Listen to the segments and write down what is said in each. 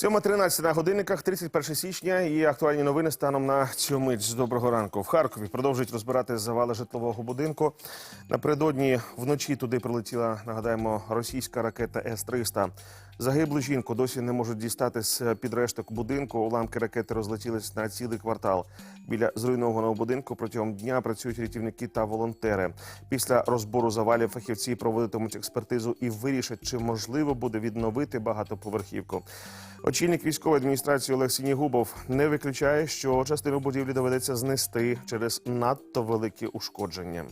Сьома 13 на годинниках, 31 січня і актуальні новини станом на цю мить. Доброго ранку. В Харкові продовжують розбирати завали житлового будинку. Напередодні вночі туди прилетіла, нагадаємо, російська ракета С-300. Загиблу жінку досі не можуть дістати з під решток будинку. Уламки ракети розлетілись на цілий квартал. Біля зруйнованого будинку протягом дня працюють рятівники та волонтери. Після розбору завалів фахівці проводитимуть експертизу і вирішать, чи можливо буде відновити багатоповерхівку. Очільник військової адміністрації Олег Сінігубов не виключає, що частину будівлі доведеться знести через надто великі ушкодження.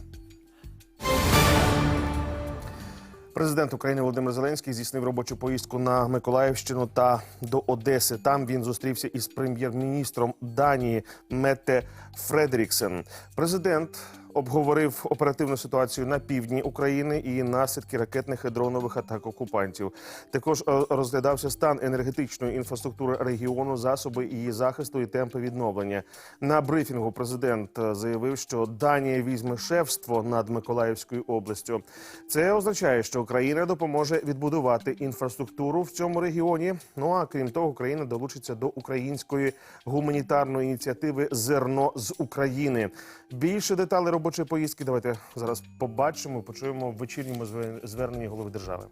Президент України Володимир Зеленський здійснив робочу поїздку на Миколаївщину та до Одеси. Там він зустрівся із прем'єр-міністром Данії Мете Фредеріксен. Президент обговорив оперативну ситуацію на півдні України і наслідки ракетних і дронових атак окупантів. Також е, розглядався стан енергетичної інфраструктури регіону, засоби її захисту і темпи відновлення. На брифінгу президент е, заявив, що Данія візьме шефство над Миколаївською областю. Це означає, що Україна допоможе відбудувати інфраструктуру в цьому регіоні. Ну а крім того, Україна долучиться до української гуманітарної ініціативи Зерно з України. Більше деталей робочої поїздки давайте зараз побачимо. Почуємо вечірньому зверненні голови держави.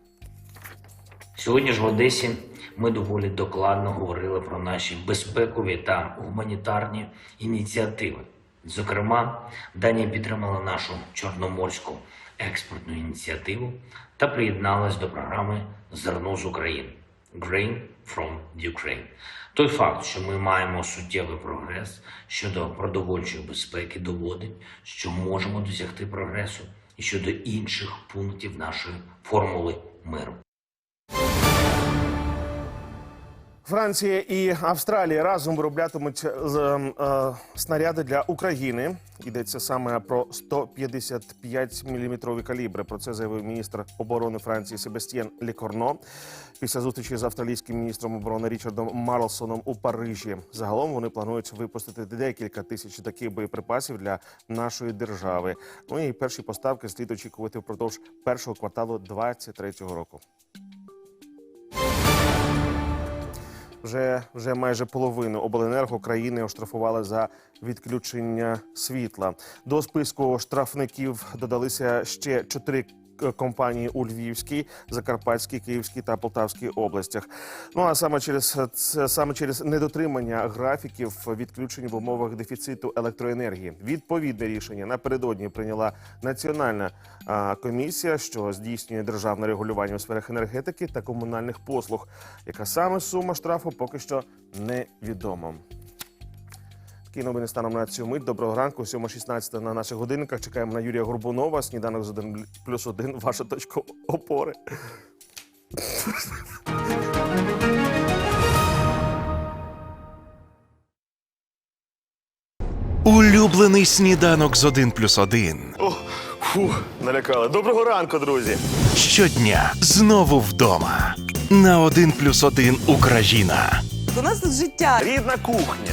Сьогодні ж в Одесі ми доволі докладно говорили про наші безпекові та гуманітарні ініціативи. Зокрема, Данія підтримала нашу чорноморську експортну ініціативу та приєдналась до програми Зерно з України Grain from Ukraine. Той факт, що ми маємо суттєвий прогрес щодо продовольчої безпеки, доводить, що можемо досягти прогресу і щодо інших пунктів нашої формули миру. Франція і Австралія разом вироблятимуть ем, е, снаряди для України. Йдеться саме про 155 мм калібри. Про це заявив міністр оборони Франції Себастьєн Лікорно після зустрічі з австралійським міністром оборони Річардом Марлсоном у Парижі. Загалом вони планують випустити декілька тисяч таких боєприпасів для нашої держави. Ну і перші поставки слід очікувати впродовж першого кварталу 2023 року. Вже вже майже половину обленерго країни оштрафували за відключення світла. До списку штрафників додалися ще чотири компанії у Львівській, Закарпатській, Київській та Полтавській областях. Ну а саме через це саме через недотримання графіків відключень в умовах дефіциту електроенергії. Відповідне рішення напередодні прийняла національна комісія, що здійснює державне регулювання у сферах енергетики та комунальних послуг. Яка саме сума штрафу поки що невідомо. Такі новини станом на цю мить. Доброго ранку, 7.16 на наших годинниках. Чекаємо на Юрія Горбунова. Сніданок з 1 плюс 1. Ваша точка опори. Улюблений сніданок з 1 плюс 1. О, фу, налякали. Доброго ранку, друзі. Щодня знову вдома. На 1 плюс 1 Україна У нас тут життя. Рідна кухня,